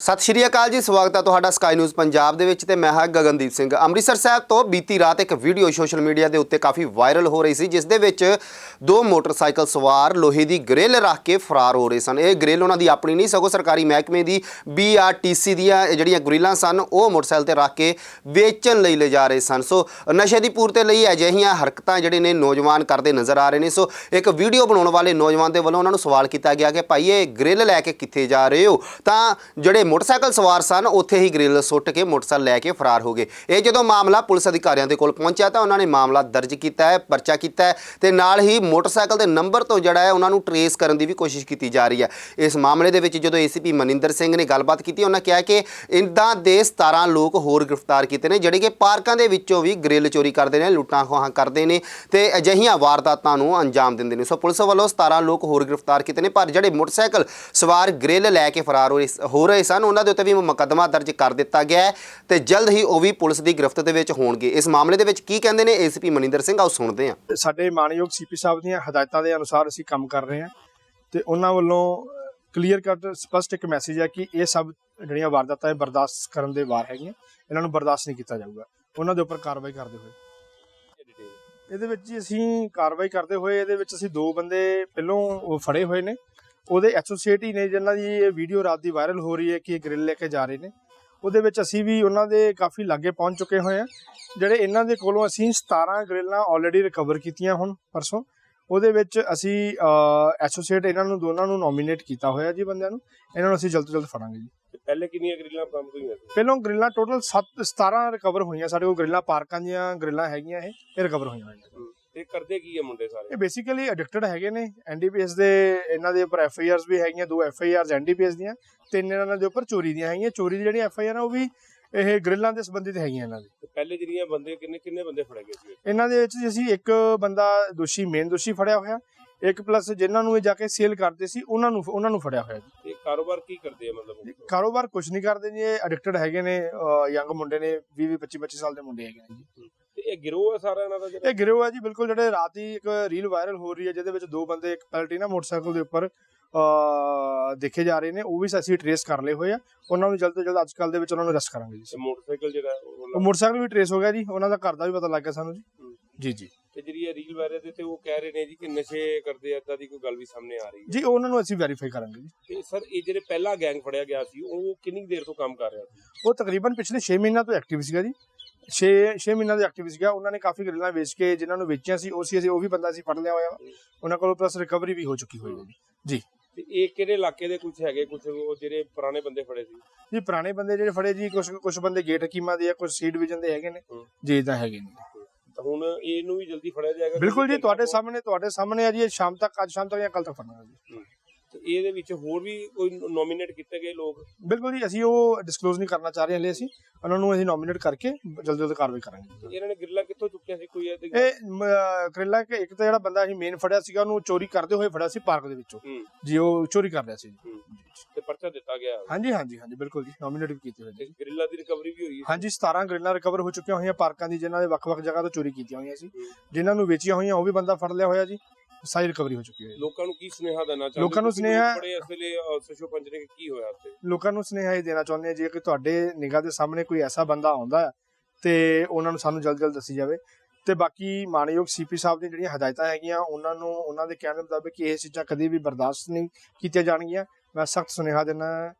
ਸਤਿ ਸ਼੍ਰੀ ਅਕਾਲ ਜੀ, ਸਵਾਗਤ ਹੈ ਤੁਹਾਡਾ ਸਕਾਈ ਨਿਊਜ਼ ਪੰਜਾਬ ਦੇ ਵਿੱਚ ਤੇ ਮੈਂ ਹਾਂ ਗਗਨਦੀਪ ਸਿੰਘ। ਅੰਮ੍ਰਿਤਸਰ ਸਾਹਿਬ ਤੋਂ ਬੀਤੀ ਰਾਤ ਇੱਕ ਵੀਡੀਓ ਸੋਸ਼ਲ ਮੀਡੀਆ ਦੇ ਉੱਤੇ ਕਾਫੀ ਵਾਇਰਲ ਹੋ ਰਹੀ ਸੀ, ਜਿਸ ਦੇ ਵਿੱਚ ਦੋ ਮੋਟਰਸਾਈਕਲ ਸਵਾਰ ਲੋਹੇ ਦੀ ਗ੍ਰਿਲ ਰੱਖ ਕੇ ਫਰਾਰ ਹੋ ਰਹੇ ਸਨ। ਇਹ ਗ੍ਰਿਲ ਉਹਨਾਂ ਦੀ ਆਪਣੀ ਨਹੀਂ, ਸਗੋਂ ਸਰਕਾਰੀ ਮਹਿਕਮੇ ਦੀ BRTC ਦੀਆਂ ਜਿਹੜੀਆਂ ਗ੍ਰਿਲਾਂ ਸਨ, ਉਹ ਮੋਟਰਸਾਈਕਲ ਤੇ ਰੱਖ ਕੇ ਵੇਚਣ ਲਈ ਲਿਜਾ ਰਹੇ ਸਨ। ਸੋ ਨਸ਼ੇ ਦੀ ਪੂਰਤੀ ਲਈ ਅਜਿਹੀਆਂ ਹਰਕਤਾਂ ਜਿਹੜੇ ਨੇ ਨੌਜਵਾਨ ਕਰਦੇ ਨਜ਼ਰ ਆ ਰਹੇ ਨੇ। ਸੋ ਇੱਕ ਵੀਡੀਓ ਬਣਾਉਣ ਵਾਲੇ ਨੌਜਵਾਨ ਦੇ ਵੱਲੋਂ ਉਹਨਾਂ ਨੂੰ ਸਵਾਲ ਕੀਤਾ ਗਿਆ ਕਿ ਭਾਈ ਇਹ ਗ੍ਰਿਲ ਲੈ ਕੇ ਕਿੱਥੇ ਜਾ ਰਹੇ ਹੋ? ਤਾਂ ਜਿਹੜੇ ਮੋਟਰਸਾਈਕਲ ਸਵਾਰ ਸਨ, ਉੱਥੇ ਹੀ ਗ੍ਰਿਲ ਸੁੱਟ ਕੇ ਮੋਟਰਸਾਈਕਲ ਲੈ ਕੇ ਫਰਾਰ ਹੋ ਗਏ। ਇਹ ਜਦੋਂ ਮਾਮਲਾ ਪੁਲਿਸ ਅਧਿਕਾਰੀਆਂ ਦੇ ਕੋਲ ਪਹੁੰਚਿਆ ਤਾਂ ਉਹਨਾਂ ਨੇ ਮਾਮਲਾ ਦਰਜ ਕੀਤਾ ਹੈ, ਪਰਚਾ ਕੀਤਾ ਹੈ ਤੇ ਨਾਲ ਹੀ ਮੋਟਰਸਾਈਕਲ ਦੇ ਨੰਬਰ ਤੋਂ ਜਿਹੜਾ ਹੈ ਉਹਨਾਂ ਨੂੰ ਟਰੇਸ ਕਰਨ ਦੀ ਵੀ ਕੋਸ਼ਿਸ਼ ਕੀਤੀ ਜਾ ਰਹੀ ਹੈ। ਇਸ ਮਾਮਲੇ ਦੇ ਵਿੱਚ ਜਦੋਂ ਏਸੀਪੀ ਮਨਿੰਦਰ ਸਿੰਘ ਨੇ ਗੱਲਬਾਤ ਕੀਤੀ, ਉਹਨਾਂ ਕਿਹਾ ਕਿ ਇੰਦਾਂ ਦੇ 17 ਲੋਕ ਹੋਰ ਗ੍ਰਿਫਤਾਰ ਕੀਤੇ ਨੇ, ਜਿਹੜੇ ਕਿ ਪਾਰਕਾਂ ਦੇ ਵਿੱਚੋਂ ਵੀ ਗ੍ਰਿਲ ਚੋਰੀ ਕਰਦੇ ਨੇ, ਲੁੱਟਾਂ ਖੋਹਾਂ ਕਰਦੇ ਨੇ ਤੇ ਅਜਿਹੀਆਂ ਵਾਰਦਾਤਾਂ ਨੂੰ ਅੰਜਾਮ ਦਿੰਦੇ ਨੇ। ਸੋ ਪੁਲਿਸ ਵੱਲੋਂ 17 ਲੋਕ ਹੋਰ ਗ੍ਰਿਫਤਾਰ ਕੀਤੇ ਨੇ, ਪਰ ਜਿਹੜੇ ਮੋਟਰਸਾਈਕਲ ਸਵਾਰ ਗ੍ਰਿਲ ਲੈ ਕੇ ਫਰਾਰ ਹੋ ਰਹੇ- ਸਨ ਰਹੇ ਉਹਨਾਂ ਦੇ ਉੱਤੇ ਵੀ ਮੁਕੱਦਮਾ ਦਰਜ ਕਰ ਦਿੱਤਾ ਗਿਆ ਹੈ ਤੇ ਜਲਦ ਹੀ ਉਹ ਵੀ ਪੁਲਿਸ ਦੀ ਗ੍ਰਿਫਤ ਦੇ ਵਿੱਚ ਹੋਣਗੇ। ਇਸ ਮਾਮਲੇ ਦੇ ਵਿੱਚ ਕੀ ਕਹਿੰਦੇ ਨੇ ਏਸੀਪੀ ਮਨਿੰਦਰ ਸਿੰਘ? ਆਓ ਸੁਣਦੇ ਹਾਂ। ਸਾਡੇ ਮਾਨਯੋਗ ਸੀਪੀ ਸਾਹਿਬ ਦੀਆਂ ਹਦਾਇਤਾਂ ਦੇ ਅਨੁਸਾਰ ਅਸੀਂ ਕੰਮ ਕਰ ਰਹੇ ਹਾਂ ਤੇ ਉਹਨਾਂ ਵੱਲੋਂ ਕਲੀਅਰ ਕੱਟ ਸਪਸ਼ਟ ਇੱਕ ਮੈਸੇਜ ਹੈ ਕਿ ਇਹ ਸਭ ਜਿਹੜੀਆਂ ਵਾਰਦਾਤਾਂ ਇਹ ਬਰਦਾਸ਼ਤ ਕਰਨ ਦੇ ਵਾਰ ਹੈਗੀਆਂ। ਇਹਨਾਂ ਨੂੰ ਬਰਦਾਸ਼ਤ ਨਹੀਂ ਕੀਤਾ ਜਾਊਗਾ। ਉਹਨਾਂ ਦੇ ਉੱਪਰ ਕਾਰਵਾਈ ਕਰਦੇ ਹੋਏ। ਇਹਦੇ ਵਿੱਚ ਜੀ ਅਸੀਂ ਕਾਰਵਾਈ ਕਰਦੇ ਹੋਏ ਇਹਦੇ ਵਿੱਚ ਅਸੀਂ ਦੋ ਬੰਦੇ ਪਹਿਲੋਂ ਫੜੇ ਹੋਏ ਨੇ। ਉਹਦੇ ਐਸੋਸੀਏਟ ਹੀ ਨੇ ਜਿਨ੍ਹਾਂ ਦੀ ਇਹ ਵੀਡੀਓ ਰਾਤ ਦੀ ਵਾਇਰਲ ਹੋ ਰਹੀ ਹੈ ਕਿ ਇਹ ਗ੍ਰਿਲ ਲੈ ਕੇ ਜਾ ਰਹੇ ਨੇ। ਉਹਦੇ ਵਿੱਚ ਅਸੀਂ ਵੀ ਉਹਨਾਂ ਦੇ ਕਾਫੀ ਲਾਗੇ ਪਹੁੰਚ ਚੁੱਕੇ ਹੋਏ ਹਾਂ। ਜਿਹੜੇ ਇਹਨਾਂ ਦੇ ਕੋਲੋਂ ਅਸੀਂ 17 ਗ੍ਰਿਲਾਂ ਆਲਰੇਡੀ ਰਿਕਵਰ ਕੀਤੀਆਂ ਹੁਣ ਪਰਸੋਂ। ਉਹਦੇ ਵਿੱਚ ਅਸੀਂ ਐਸੋਸੀਏਟ ਇਹਨਾਂ ਨੂੰ ਦੋਨਾਂ ਨੂੰ ਨੋਮੀਨੇਟ ਕੀਤਾ ਹੋਇਆ ਜੀ ਬੰਦਿਆਂ ਨੂੰ। ਇਹਨਾਂ ਨੂੰ ਅਸੀਂ ਜਲਦ ਤੋਂ ਜਲਦ ਫੜਾਂਗੇ ਜੀ। ਪਹਿਲੇ ਕਿੰਨੀਆਂ ਗ੍ਰਿਲਾਂ ਬਰਾਮਦ ਹੋਈਆਂ ਸੀ? ਪਹਿਲੋਂ ਗ੍ਰਿਲਾਂ ਟੋਟਲ 7 17 ਰਿਕਵਰ ਹੋਈਆਂ। ਸਾਡੇ ਕੋਲ ਗ੍ਰਿਲਾਂ ਪਾਰਕਾਂ ਦੀਆਂ ਗ੍ਰਿਲਾਂ ਹੈਗੀਆਂ ਇਹ ਇਹ ਰਿਕਵਰ ਹੋਈਆਂ ਹੋਈਆਂ। ਤੇ ਕਰਦੇ ਕੀ ਆ ਮੁੰਡੇ ਸਾਰੇ? ਇਹ ਬੇਸਿਕਲੀ ਐਡਿਕਟਡ ਹੈਗੇ ਨੇ ਐਨਡੀਪੀਐਸ ਦੇ ਇਹਨਾਂ ਦੇ ਉੱਪਰ ਐਫਆਈਆਰਸ ਵੀ ਹੈਗੀਆਂ ਦੋ ਐਫਆਈਆਰਸ ਐਨਡੀਪੀਐਸ ਦੀਆਂ ਤਿੰਨ ਇਹਨਾਂ ਦੇ ਉੱਪਰ ਚੋਰੀ ਦੀਆਂ ਹੈਗੀਆਂ ਚੋਰੀ ਦੀ ਜਿਹੜੀ ਐਫਆਈਆਰ ਆ ਉਹ ਵੀ ਇਹ ਗ੍ਰਿਲਾਂ ਦੇ ਸੰਬੰਧਿਤ ਹੈਗੀਆਂ ਇਹਨਾਂ ਦੀ। ਪਹਿਲੇ ਜਿਹੜੀਆਂ ਬੰਦੇ ਕਿੰਨੇ ਕਿੰਨੇ ਬੰਦੇ ਫੜੇ ਗਏ ਸੀ? ਇਹਨਾਂ ਦੇ ਵਿੱਚ ਜੀ ਅਸੀਂ ਇੱਕ ਬੰਦਾ ਦੋਸ਼ੀ ਮੇਨ ਦੋਸ਼ੀ ਫੜਿਆ ਹੋਇਆ ਇੱਕ ਪਲੱਸ ਜਿਨ੍ਹਾਂ ਨੂੰ ਇਹ ਜਾ ਕੇ ਸੇਲ ਕਰਦੇ ਸੀ ਉਹਨਾਂ ਨੂੰ ਉਹਨਾਂ ਨੂੰ ਫੜਿਆ ਹੋਇਆ ਜੀ। ਤੇ ਕਾਰੋਬਾਰ ਕੀ ਕਰਦੇ ਆ ਮਤਲਬ? ਕਾਰੋਬਾਰ ਕੁਝ ਨਹੀਂ ਕਰਦੇ ਜੀ ਇਹ ਐਡਿਕਟਡ ਹੈਗੇ ਨੇ ਯੰਗ ਮੁੰਡੇ ਨੇ 20 25 25 ਸਾਲ ਦੇ ਮੁੰਡੇ ਹੈਗੇ ਨੇ ਜੀ। ਇਹ ਗਿਰੋਹ ਆ ਸਾਰਾ ਇਹਨਾਂ ਦਾ ਜਿਹੜਾ? ਇਹ ਗਿਰੋਹ ਹੈ ਜੀ ਬਿਲਕੁਲ ਜਿਹੜੇ ਰਾਤ ਹੀ ਇੱਕ ਰੀਲ ਵਾਇਰਲ ਹੋ ਰਹੀ ਹੈ ਜਿਹਦੇ ਵਿੱਚ ਦੋ ਬੰਦੇ ਇੱਕ ਪੈਲਟੀਨਾ ਮੋਟਰਸਾਈਕਲ ਦੇ ਉੱਪਰ ਦੇਖੇ ਜਾ ਰਹੇ ਨੇ ਉਹ ਵੀ ਅਸੀਂ ਟਰੇਸ ਕਰ ਲਏ ਹੋਏ ਆ। ਉਹਨਾਂ ਨੂੰ ਜਲਦ ਤੋਂ ਜਲਦ ਅੱਜ ਕੱਲ ਦੇ ਵਿੱਚ ਉਹਨਾਂ ਨੂੰ ਅਰੈਸਟ ਕਰਾਂਗੇ ਜੀ ਤੇ ਮੋਟਰਸਾਈਕਲ ਜਿਹੜਾ ਉਹ ਮੋਟਰਸਾਈਕਲ ਵੀ ਟਰੇਸ ਹੋ ਗਿਆ ਜੀ ਉਹਨਾਂ ਦਾ ਘਰ ਦਾ ਵੀ ਪਤਾ ਲੱਗ ਗਿਆ ਸਾਨੂੰ ਜੀ। ਜੀ ਜੀ। ਤੇ ਜਿਹੜੀ ਇਹ ਰੀਲ ਵਾਇਰਲ ਦੇ ਤੇ ਉਹ ਕਹਿ ਰਹੇ ਨੇ ਜੀ ਕਿ ਨਸ਼ੇ ਕਰਦੇ ਆ ਏਦਾਂ ਦੀ ਕੋਈ ਗੱਲ ਵੀ ਸਾਹਮਣੇ ਆ ਰਹੀ ਹੈ। ਜੀ ਉਹਨਾਂ ਨੂੰ ਅਸੀਂ ਵੈਰੀਫਾਈ ਕਰਾਂਗੇ ਜੀ। ਤੇ ਸਰ ਇਹ ਜਿਹੜੇ ਪਹਿਲਾ ਗੈਂਗ ਫੜਿਆ ਗਿਆ ਸੀ ਉਹ ਕਿੰਨੀ ਦੇਰ ਤੋਂ ਕੰਮ ਕਰ ਰਿਹਾ ਸੀ? ਉਹ ਤਕਰੀਬਨ ਪਿਛਲੇ 6 ਮਹੀਨਿਆਂ ਤੋਂ ਐਕਟਿਵ ਸੀਗਾ ਜੀ। 6 6 ਮਹੀਨਿਆਂ ਤੋਂ ਐਕਟਿਵ ਸੀਗਾ। ਉਹਨਾਂ ਨੇ ਕਾਫੀ ਗ੍ਰਿਲਾਂ ਵੇਚ ਕੇ ਜਿਨ੍ਹਾਂ ਨੂੰ ਵੇਚੀਆਂ ਸੀ ਉਹ ਸੀ ਅਸੀਂ ਉਹ ਵੀ ਬੰਦਾ ਅਸੀਂ ਫੜ ਲਿਆ ਹੋਇਆ ਵਾ। ਉਹਨਾਂ ਕੋਲੋਂ ਪਲੱਸ ਰਿਕਵਰੀ ਵੀ ਹੋ ਚੁੱਕੀ ਹੋਈ ਹੈ। ਜੀ। ਤੇ ਇਹ ਕਿਹੜੇ ਇਲਾਕੇ ਦੇ ਕੁਝ ਹੈਗੇ? ਕੁਝ ਉਹ ਜਿਹੜੇ ਪੁਰਾਣੇ ਬੰਦੇ ਫੜੇ ਸੀ? ਜੀ ਪੁਰਾਣੇ ਬੰਦੇ ਜਿਹੜੇ ਫੜੇ ਜੀ ਕੁਝ ਕੁਝ ਬੰਦੇ ਗੇਟ ਹਕੀਮਾਂ ਦੇ ਆ ਕੁਝ ਸੀ ਡਿਵੀਜ਼ਨ ਦੇ ਹੈਗੇ ਨੇ। ਜੀ ਇਦਾਂ ਹੈਗੇ ਨੇ। ਤਾਂ ਹੁਣ ਇਹਨੂੰ ਵੀ ਜਲਦੀ ਫੜਿਆ ਜਾਏਗਾ? ਬਿਲਕੁਲ ਜੀ ਤੁਹਾਡੇ ਸਾਹਮਣੇ ਤੁਹਾਡੇ ਸਾਹਮਣੇ ਆ ਜੀ ਇਹ ਸ਼ਾਮ ਤੱਕ ਅੱਜ ਸ਼ਾਮ ਤੱਕ ਜਾਂ ਕੱਲ ਤੱਕ ਫੜਨਾ ਜੀ। ਇਹਦੇ ਵਿੱਚ ਹੋਰ ਵੀ ਕੋਈ ਨੋਮੀਨੇਟ ਕੀਤੇ ਗਏ ਲੋਕ? ਬਿਲਕੁਲ ਜੀ ਅਸੀਂ ਉਹ ਡਿਸਕਲੋਜ਼ ਨਹੀਂ ਕਰਨਾ ਚਾਹ ਰਹੇ ਹਲੇ ਅਸੀਂ। ਉਹਨਾਂ ਨੂੰ ਅਸੀਂ ਨੋਮੀਨੇਟ ਕਰਕੇ ਜਲਦੀ ਜਲਦੀ ਕਾਰਵਾਈ ਕਰਾਂਗੇ। ਇਹਨਾਂ ਨੇ ਗਿਰਲਾ ਕਿੱਥੋਂ ਚੁੱਕਿਆ ਸੀ ਕੋਈ ਇਹ ਕਰੇਲਾ ਕਿ ਇੱਕ ਤਾਂ ਜਿਹੜਾ ਬੰਦਾ ਅਸੀਂ ਮੇਨ ਫੜਿਆ ਸੀਗਾ ਉਹਨੂੰ ਚੋਰੀ ਕਰਦੇ ਹੋਏ ਫੜਿਆ ਸੀ ਪਾਰਕ ਦੇ ਵਿੱਚੋਂ। ਜੀ ਉਹ ਚੋਰੀ ਕਰ ਰਿਹਾ ਸੀ। ਤੇ ਪਰਚਾ ਦਿੱਤਾ ਗਿਆ। ਹਾਂਜੀ ਹਾਂਜੀ ਹਾਂਜੀ ਬਿਲਕੁਲ ਜੀ ਨੋਮੀਨੇਟ ਵੀ ਕੀਤੇ ਹੋਏ ਤੇ ਜੀ ਗ੍ਰਿਲਾਂ ਦੀ ਰਿਕਵਰੀ ਵੀ ਹੋਈ ਹੈ। ਹਾਂਜੀ 17 ਗ੍ਰਿਲਾਂ ਰਿਕਵਰ ਹੋ ਚੁੱਕੀਆਂ ਹੋਈਆਂ ਪਾਰਕਾਂ ਦੀ ਜਿਨ੍ਹਾਂ ਦੇ ਵੱਖ-ਵੱਖ ਜਗ੍ਹਾ ਤੋਂ ਚੋਰੀ ਕੀਤੀਆਂ ਹੋਈਆਂ ਸੀ। ਜਿਨ੍ਹਾਂ ਨੂੰ ਵੇਚੀਆਂ ਹੋਈਆਂ ਉਹ ਵੀ ਬੰਦਾ ਫੜ ਲਿਆ ਹੋਇਆ ਜੀ। ਸਾਰੀ ਰਿਕਵਰੀ ਹੋ ਚੁੱਕੀ ਹੈ। ਲੋਕਾਂ ਨੂੰ ਕੀ ਸੁਨੇਹਾ ਦੇਣਾ ਚਾਹੁੰਦੇ? ਲੋਕਾਂ ਨੂੰ ਸੁਨੇਹਾ- ਬੜੇ ਇਸ ਵੇਲੇ ਸੋਸ਼ੋ ਪੰਜਰੇ ਕੀ ਹੋਇਆ ਉੱਥੇ ਲੋਕਾਂ ਨੂੰ ਸੁਨੇਹਾ ਇਹ ਦੇਣਾ ਚਾਹੁੰਦੇ ਜੇ ਕਿ ਤੁਹਾਡੇ ਨਿਗਾਹ ਦੇ ਸਾਹਮਣੇ ਕੋਈ ਐਸਾ ਬੰਦਾ ਆਉਂਦਾ ਹੈ ਤੇ ਉਹਨਾਂ ਨੂੰ ਸਾਨੂੰ ਜਲਦ ਜਲਦ ਦੱਸੀ ਜਾਵੇ। ਤੇ ਬਾਕੀ ਮਾਨਯੋਗ ਸੀਪੀ ਸਾਹਿਬ ਦੀਆਂ ਜਿਹੜੀਆਂ ਹਦਾਇਤਾਂ ਹੈਗੀਆਂ ਉਹਨਾਂ ਨੂੰ ਉਹਨਾਂ ਦੇ ਕਹਿਣ ਦੇ ਮੁਤਾਬਕ ਕਿ ਇਹ ਚੀਜ਼ਾਂ ਕਦੇ ਵੀ ਬਰਦਾਸ਼ਤ ਨਹੀਂ ਕੀਤੀਆਂ ਜਾਣਗੀਆਂ। ਮੈਂ ਸਖਤ ਸੁਨੇਹਾ ਦੇਣਾ